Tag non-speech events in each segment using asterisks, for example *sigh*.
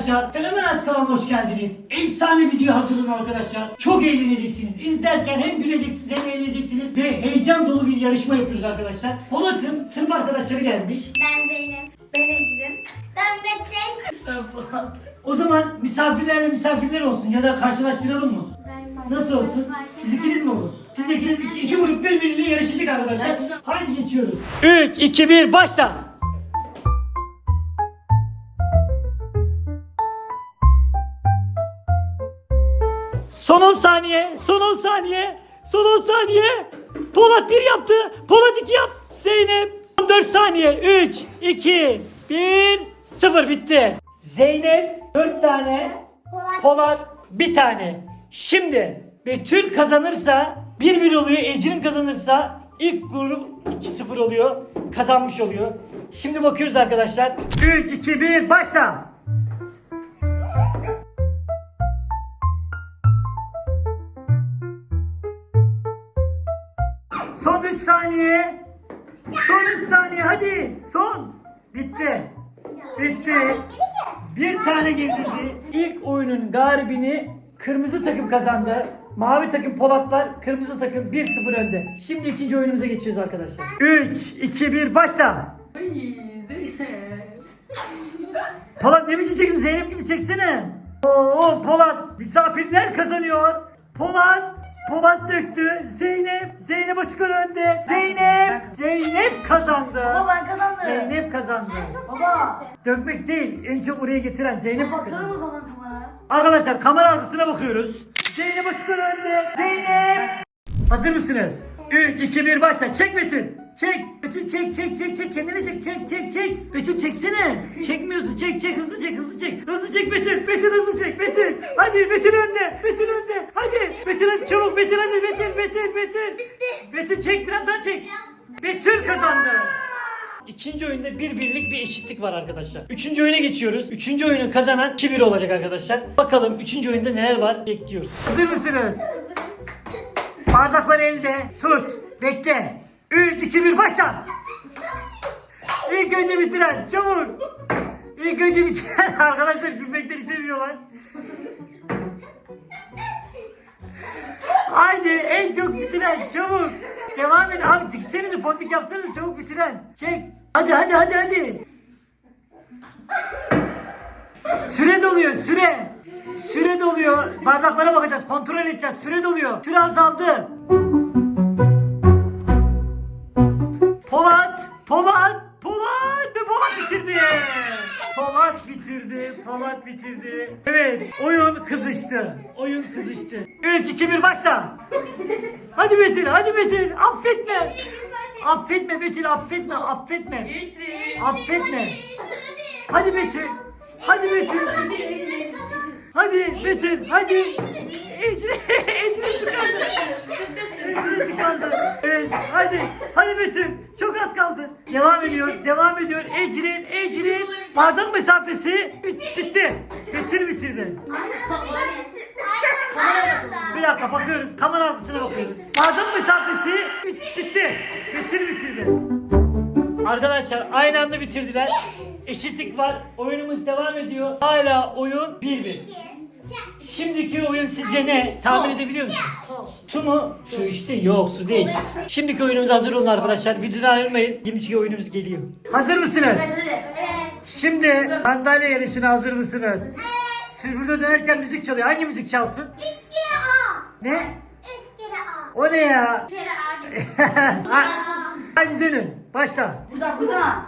arkadaşlar. Fenomen Aç kanalına hoş geldiniz. Efsane video hazırladım arkadaşlar. Çok eğleneceksiniz. İzlerken hem güleceksiniz hem eğleneceksiniz. Ve heyecan dolu bir yarışma yapıyoruz arkadaşlar. Polat'ın sınıf arkadaşları gelmiş. Ben Zeynep. Ben Ecrin. Ben Betül. O zaman misafirlerle misafirler olsun ya da karşılaştıralım mı? Ben Nasıl olsun? Siz ikiniz mi olur? Siz ikiniz iki, iki grup birbiriyle yarışacak arkadaşlar. Haydi geçiyoruz. 3, 2, 1 başla. Son 10 saniye, son 10 saniye, son 10 saniye. Polat 1 yaptı, Polat 2 yap. Zeynep 14 saniye. 3, 2, 1, 0 bitti. Zeynep 4 tane, Polat. Polat bir tane. Şimdi Betül kazanırsa 1-1 oluyor. Ecrin kazanırsa ilk grup 2-0 oluyor. Kazanmış oluyor. Şimdi bakıyoruz arkadaşlar. 3, 2, 1 başla. Son 3 saniye. Son 3 saniye hadi. Son. Bitti. Bitti. Bir tane girdirdi. İlk oyunun galibini kırmızı takım kazandı. Mavi takım Polatlar, kırmızı takım 1-0 önde. Şimdi ikinci oyunumuza geçiyoruz arkadaşlar. 3, 2, 1 başla. Polat ne biçim çekiyorsun? Zeynep gibi çeksene. Oo Polat misafirler kazanıyor. Polat Polat döktü. Zeynep Zeynep açık ara önde. Zeynep Zeynep kazandı. Baba ben kazandım. Zeynep kazandı. Baba. Dökmek değil, en çok oraya getiren Zeynep Bakalım kazandı. o zaman kamera. Arkadaşlar kamera arkasına bakıyoruz. Zeynep açık ara önde. Zeynep! Hazır mısınız? 3, 2, 1 başla. Çek Betül. Çek. Betül çek çek çek çek. Kendini çek çek çek çek. Betül çeksene. Çekmiyorsun. Çek çek hızlı çek hızlı çek. Hızlı çek Betül. Betül hızlı çek Betül. Hadi Betül önde. Betül önde. Hadi. Betül hadi çabuk. Betül hadi. Betül Betül Betül. Betül çek biraz daha çek. Betül kazandı. İkinci oyunda bir birlik bir eşitlik var arkadaşlar. Üçüncü oyuna geçiyoruz. Üçüncü oyunu kazanan 2-1 olacak arkadaşlar. Bakalım üçüncü oyunda neler var bekliyoruz. Hazır mısınız? Bardaklar elde. Tut. Bekle. 3, 2, 1 başla. İlk önce bitiren. Çabuk. İlk önce bitiren. *laughs* Arkadaşlar gülmekten içemiyorlar. Haydi en çok bitiren çabuk. Devam et abi tiksenize fontik yapsanız çabuk bitiren. Çek. Hadi hadi hadi hadi. Süre doluyor süre. Süre doluyor. Bardaklara bakacağız kontrol edeceğiz. Süre doluyor. Süre azaldı. Polat, Polat, Polat ve Polat bitirdi. Polat bitirdi, Polat bitirdi. Evet, oyun kızıştı. Oyun kızıştı. 3, 2, 1 başla. Hadi Betül, hadi Betül. Affetme. Affetme Betül, affetme, affetme. Affetme. Hadi Betül. Hadi Betül. Hadi Betül, hadi. Ecrin, *laughs* Ecrin tıkandı. Ecrin tıkandı. Evet, hadi. Hadi Betül. Çok az kaldı. Devam ediyor, devam ediyor. Ecrin, Ecrin. Bardak mesafesi bit- bitti. Betül bitirdi. Bir dakika bakıyoruz. Kamera arkasına bakıyoruz. Bardak mesafesi bit- bitti. Betül bitirdi. Arkadaşlar aynı anda bitirdiler. Eşitlik var. Oyunumuz devam ediyor. Hala oyun 1-1. Şimdiki oyun sizce ne? Tahmin edebiliyor musunuz? Su mu? Su işte yok su değil. Şimdiki oyunumuza hazır olun arkadaşlar. Videodan ayrılmayın. 22 oyunumuz geliyor. Hazır mısınız? Şimdi sandalye yarışına hazır mısınız? Siz burada dönerken müzik çalıyor. Hangi müzik çalsın? Ne? O ne ya? Ha, *laughs* Hadi dönün. Başla. Burada burada.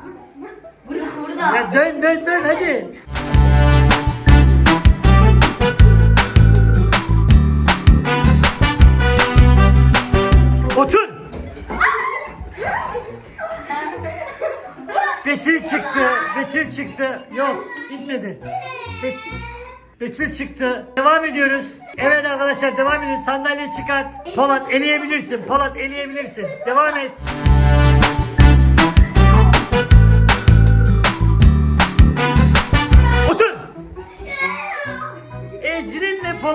Burada burada. Ya dön dön dön hadi. Otur. *laughs* Betül çıktı. Betül çıktı. Yok bitmedi. Be- Betül çıktı. Devam ediyoruz. Evet arkadaşlar devam ediyoruz. Sandalye çıkart. Polat eleyebilirsin. Polat eleyebilirsin. Devam et.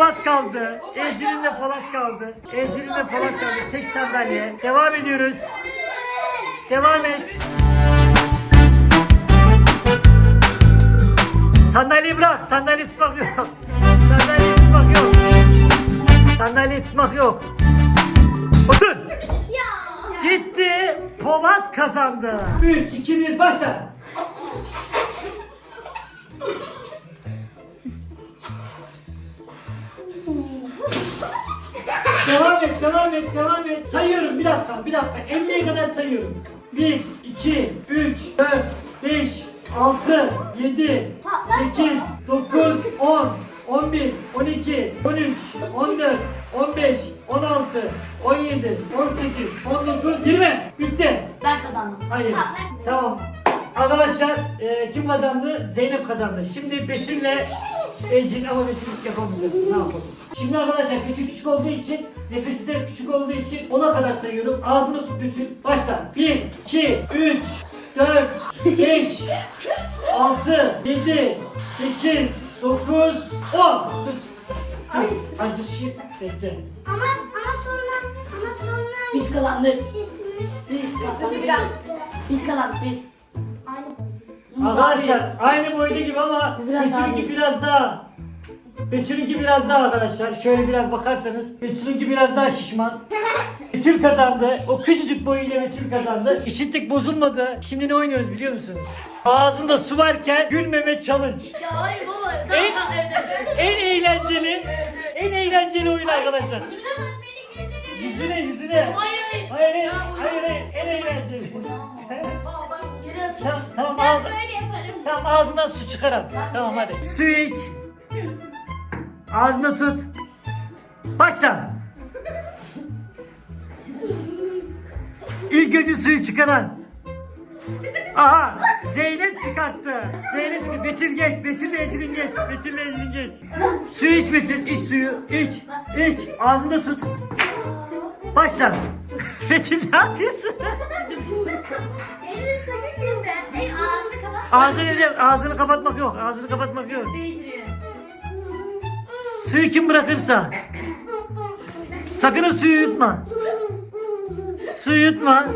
Polat kaldı. Ecrin'le Polat kaldı. Ecrin'le Polat kaldı. Tek sandalye. Devam ediyoruz. Devam et. Sandalyeyi bırak. Sandalye tutmak yok. Sandalye tutmak yok. Sandalye tutmak yok. Otur. Ya. Gitti. Polat kazandı. 3, 2, 1 başla. Devam et, devam et, devam et. Sayıyorum bir dakika, bir dakika. 50'ye kadar sayıyorum. 1, 2, 3, 4, 5, 6, 7, 8, 9, 10, 11, 12, 13, 14, 15, 16, 17, 18, 19, 20. Bitti. Ben kazandım. Hayır. Tamam. Arkadaşlar e, kim kazandı? Zeynep kazandı. Şimdi Betül'le Ecin ama Betül yapamayacaksın. Ne yapalım? Şimdi arkadaşlar Betül küçük olduğu için nefesi de küçük olduğu için ona kadar sayıyorum. Ağzını tut Betül. Başla. 1, 2, 3, 4, 5, 6, 7, 8, 9, 10. Dur. Dur. Acı şık. Bekle. Ama ama sonra ama sonra Biz kazandık. şişmiş. Biz kazandık biraz. Biz kazandık biz. Arkadaşlar aynı boyda gibi ama *laughs* Biraz Betül'ünki biraz daha. Betül'ünki biraz daha arkadaşlar. Şöyle biraz bakarsanız Betül'ünki biraz daha şişman. *laughs* Betül kazandı. O küçücük boyuyla Betül kazandı. Eşitlik bozulmadı. Şimdi ne oynuyoruz biliyor musunuz? Ağzında su varken gülmeme challenge. Ya hayır baba. En- Tamam, evet, evet. *laughs* En eğlenceli, Evet, evet. en eğlenceli oyun arkadaşlar. Yüzüne yüzüne. Hayır hayır. Hayır hayır, hayır, hayır, en eğlenceli. Bak Tamam, tamam Ben ağzı. böyle yaparım. Tamam ağzından su çıkaran. Tamam hadi. Su iç. Ağzına tut. Başla. İlk önce suyu çıkaran. Aha Zeynep çıkarttı. Zeynep çıkarttı. Betül geç. Betül de Ecrin geç. Betül de Ecrin geç. Suyu iç Betül. İç suyu. İç. İç. Ağzında tut. Başla. *laughs* Betül ne yapıyorsun? Elini sakın gülme. El ağzını kapat. Ağzını, ağzını kapatmak yok. Ağzını kapatmak yok. Suyu kim bırakırsa. Sakın o suyu yutma. Suyu yutma.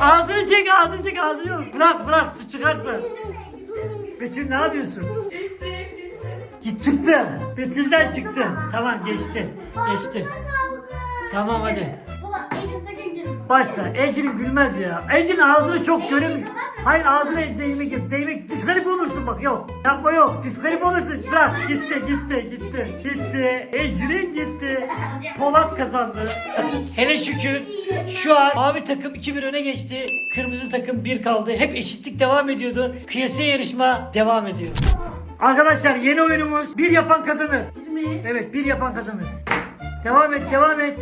Ağzını çek, ağzını çek, ağzını yok. Bırak, bırak su çıkarsa. Betül ne yapıyorsun? Git çıktı. Betül'den çıktı. Tamam geçti. Geçti. Tamam hadi. Başla. Ecrin gülmez ya. Ecrin ağzını çok görüm. Hayır ağzına değmek. Değmek diskalip olursun bak yok. Yapma yok. Diskalip olursun. Bırak. Gitti gitti gitti. Gitti. Ecrin gitti. Polat kazandı. Hele şükür şu an mavi takım 2-1 öne geçti. Kırmızı takım 1 kaldı. Hep eşitlik devam ediyordu. Kıyasıya yarışma devam ediyor. Arkadaşlar yeni oyunumuz bir yapan kazanır. Evet bir yapan kazanır. Devam et devam et.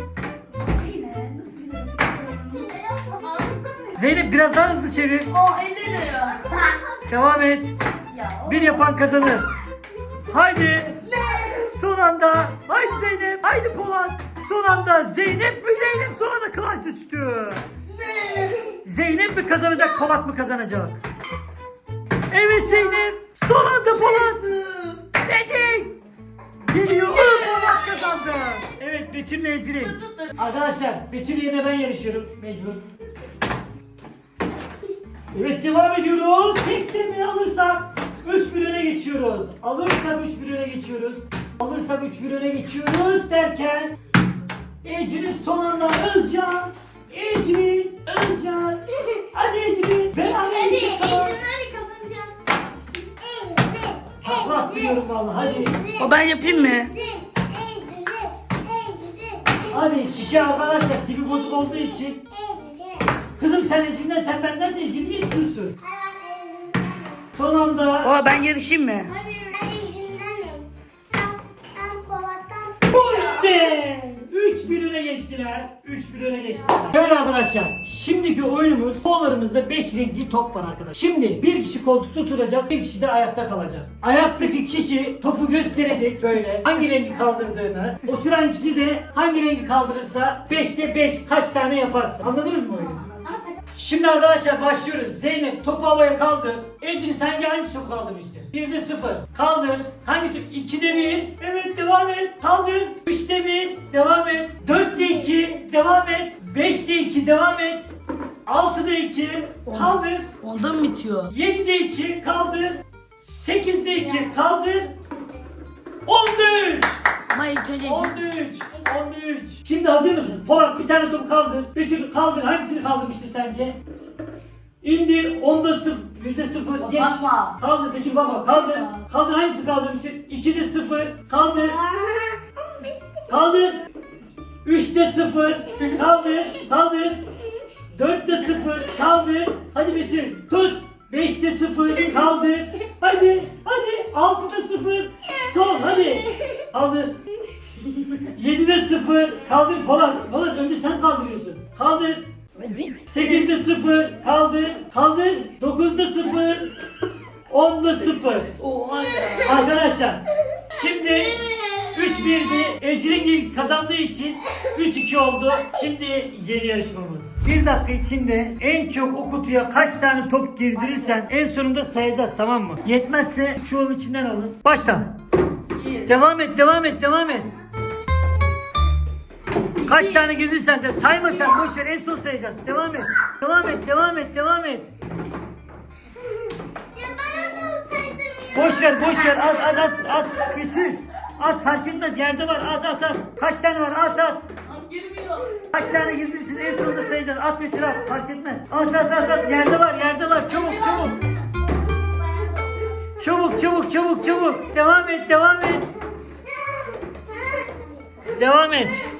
Zeynep biraz daha hızlı çevir. Oh de ya. Devam et. Ya. o- Bir yapan kazanır. Haydi. Son anda. Haydi Zeynep. Haydi Polat. Son anda Zeynep mi Zeynep son anda kıvanç düştü. Zeynep mi kazanacak Polat mı kazanacak? Evet Zeynep. Son anda Polat. Ecik. Geliyor. Polat kazandı. Evet Betül Ecrin. Arkadaşlar Betül yerine ben yarışıyorum. Mecbur. Evet devam ediyoruz. Tek demir alırsak 3-1 öne geçiyoruz. Alırsak 3-1 öne geçiyoruz. Alırsak 3-1 öne geçiyoruz derken Ecrin son anda Özcan. Ecrin, Özcan. Hadi Ecrin. Ben Hadi alayım. elinleri kazanacağız. Takla atlıyorum vallahi hadi. O ben yapayım mı? Hadi şişe arkadaşlar dibi bozuk olduğu için. Kızım sen Ecrin'den sen bendense Ecrin'i istiyorsun. Son anda. O ben yarışayım mı? Bu 3-1 öne geçtiler. 3-1 öne geçtiler. Evet arkadaşlar. Şimdiki oyunumuz kollarımızda 5 renkli top var arkadaşlar. Şimdi bir kişi koltukta oturacak, bir kişi de ayakta kalacak. Ayaktaki kişi topu gösterecek böyle hangi rengi kaldırdığını. Oturan kişi de hangi rengi kaldırırsa 5'te 5 kaç tane yaparsa. Anladınız mı oyunu? Şimdi arkadaşlar başlıyoruz. Zeynep topu havaya kaldır. Ecrin sence hangi top kaldırmıştır? 1'de 0. Kaldır. Hangi top? 2'de 1. Evet devam et. Kaldır. 3'te 1. Devam et. 4'te 2. Devam et. 5'te 2. Devam et. 6'da 2. Kaldır. Ondan mı bitiyor? 7'de 2. Kaldır. 8'de 2 kaldır. 13. İlk önce 13. 13. Şimdi hazır mısın? Polat bir tane top kaldır. Betül kaldır. Hangisini kaldırmıştı sence? İndir. 10'da 0. 1'de 0. Geç. Bakma. Kaldır Betül bakma. Kaldır. Kaldır *laughs* hangisi kaldırmışsın? 2'de 0. Kaldır. Kaldır. 3'te 0. Kaldır. Kaldır. 4'te 0. Kaldır. Hadi Betül. Tut. 5'te 0. Kaldır. Hadi. Hadi. 6'da 0. Son. Hadi. Kaldır. 7'de 0. Kaldır Polat. Polat önce sen kaldırıyorsun. Kaldır. 8'de 0. Kaldır. Kaldır. 9'da 0. 10'da 0. Oha ya. Arkadaşlar şimdi 3-1'di. Ecrin kazandığı için 3-2 oldu. Şimdi yeni yarışmamız. 1 dakika içinde en çok o kutuya kaç tane top girdirirsen en sonunda sayacağız tamam mı? Yetmezse çuvalın içinden alın. Başla. Bir. Devam et, devam et, devam et. Kaç tane girdiysen de sayma sen boş ver en son sayacağız. Devam et. Devam et, devam et, devam et. Ya ben orada olsaydım ya. Boş ver, boş ver. At, at, at, at. Bütün. At fark etmez. Yerde var. At, at, at. Kaç tane var? At, at. Girmiyor. Kaç tane girdiysin en sonunda sayacağız. At Betül at. Fark etmez. At, at, at, at. Yerde var, yerde var. Çabuk, çabuk. Çabuk, çabuk, çabuk, çabuk. Devam et, devam et. Devam et.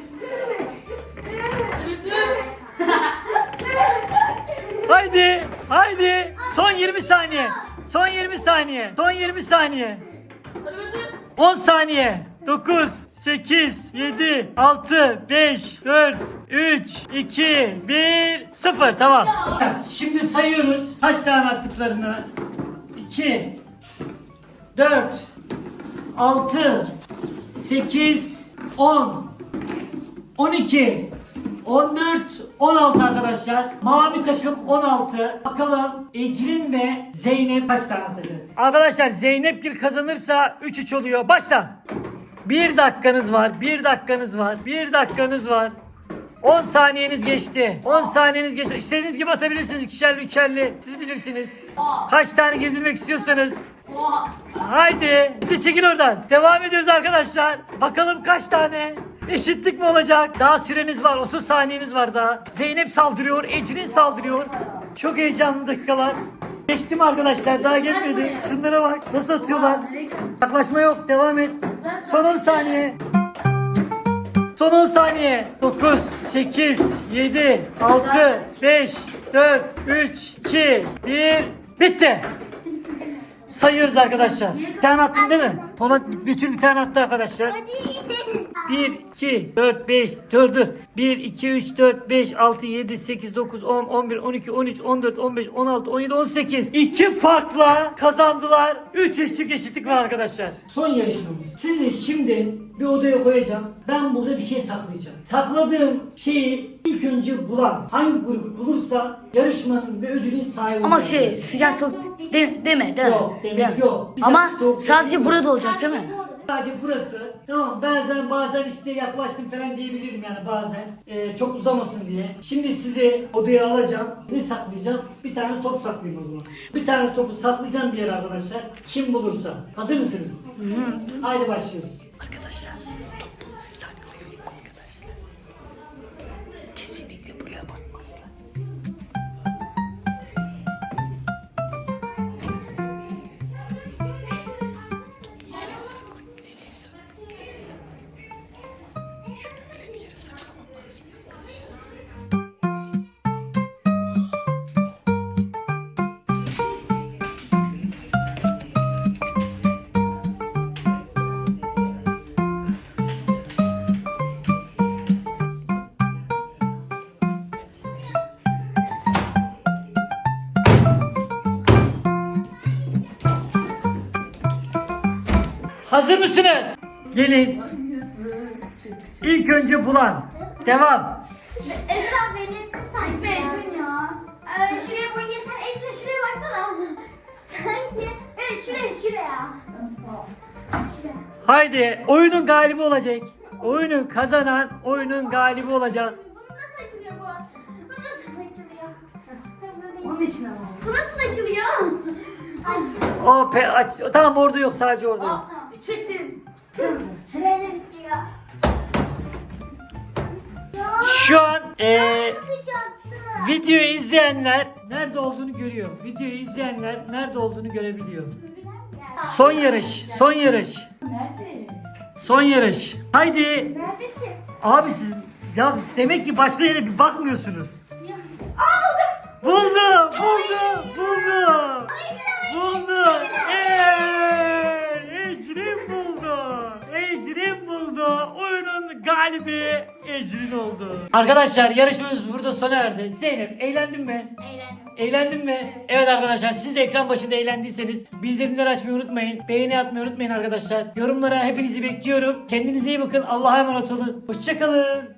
Son 20 saniye. Son 20 saniye. Son 20 saniye. 10 saniye. 9, 8, 7, 6, 5, 4, 3, 2, 1, 0. Tamam. Şimdi sayıyoruz. Kaç tane attıklarını? 2, 4, 6, 8, 10, 12, 14, 16 arkadaşlar. Mavi takım 16. Bakalım Ecrin ve Zeynep kaç tane atacak? Arkadaşlar Zeynep Gül kazanırsa 3-3 oluyor. Başla. 1 dakikanız var. 1 dakikanız var. 1 dakikanız var. 10 saniyeniz geçti. 10 saniyeniz geçti. İstediğiniz gibi atabilirsiniz. İkişerli, üçerli. Siz bilirsiniz. Kaç tane girdirmek istiyorsanız. Haydi. İşte çekil oradan. Devam ediyoruz arkadaşlar. Bakalım kaç tane? Eşitlik mi olacak? Daha süreniz var. 30 saniyeniz var daha. Zeynep saldırıyor. Ecrin saldırıyor. Çok heyecanlı dakikalar. Geçtim arkadaşlar. Daha geçmedi. Şunlara bak. Nasıl atıyorlar. Yaklaşma yok. Devam et. Son 10 saniye. Son 10 saniye. 9, 8, 7, 6, 5, 4, 3, 2, 1. Bitti. Sayıyoruz arkadaşlar. Tane attın değil mi? Polat bütün bir tane attı arkadaşlar. 1, 2, 4, 5, dur dur. 1, 2, 3, 4, 5, 6, 7, 8, 9, 10, 11, 12, 13, 14, 15, 16, 17, 18. İki farkla kazandılar. 3 eşlik eşitlik var arkadaşlar. Son yarışmamız. Sizi şimdi bir odaya koyacağım. Ben burada bir şey saklayacağım. Sakladığım şeyi ilk önce bulan hangi grup bulursa yarışmanın ve ödülün sahibi Ama şey sıcak soğuk de, deme değil mi? Yok, demek Deme. yok. Sıcak, Ama soğuk sadece burada olacak değil mi? Sadece burası. Tamam bazen bazen işte yaklaştım falan diyebilirim yani bazen. Ee, çok uzamasın diye. Şimdi sizi odaya alacağım. Ne saklayacağım? Bir tane top saklayayım o zaman. Bir tane topu saklayacağım bir yere arkadaşlar. Kim bulursa. Hazır mısınız? Haydi başlıyoruz. Arkadaşlar Hazır mısınız? Gelin. İlk önce bulan. Devam. Esra belirtti sanki. Beşin ya. Ee, şuraya boyayayım. Sen Esra şuraya baksana. *laughs* Sanki. Evet şuraya şuraya. Şuraya. Haydi oyunun galibi olacak. Oyunu kazanan oyunun galibi olacak. Bu nasıl açılıyor bu? Bu nasıl açılıyor? Onun için ama. Bu nasıl açılıyor? Açın. O pe aç. Tamam orada yok sadece orada. yok. Çektim. Süreli bitiyor. Ya. Şu an eee videoyu izleyenler nerede olduğunu görüyor. Videoyu izleyenler nerede olduğunu görebiliyor. Son yarış, son yarış, Nerede? son yarış. Haydi. Nerede ki? Abi siz ya demek ki başka yere bir bakmıyorsunuz. Aa. Buldum, buldum, buldum. Buldum. Galibi Ecrin oldu. Arkadaşlar yarışmamız burada sona erdi. Zeynep eğlendin mi? Eğlendim. Eğlendin mi? Evet arkadaşlar siz de ekran başında eğlendiyseniz bildirimleri açmayı unutmayın. Beğeni atmayı unutmayın arkadaşlar. Yorumlara hepinizi bekliyorum. Kendinize iyi bakın. Allah'a emanet olun. Hoşçakalın.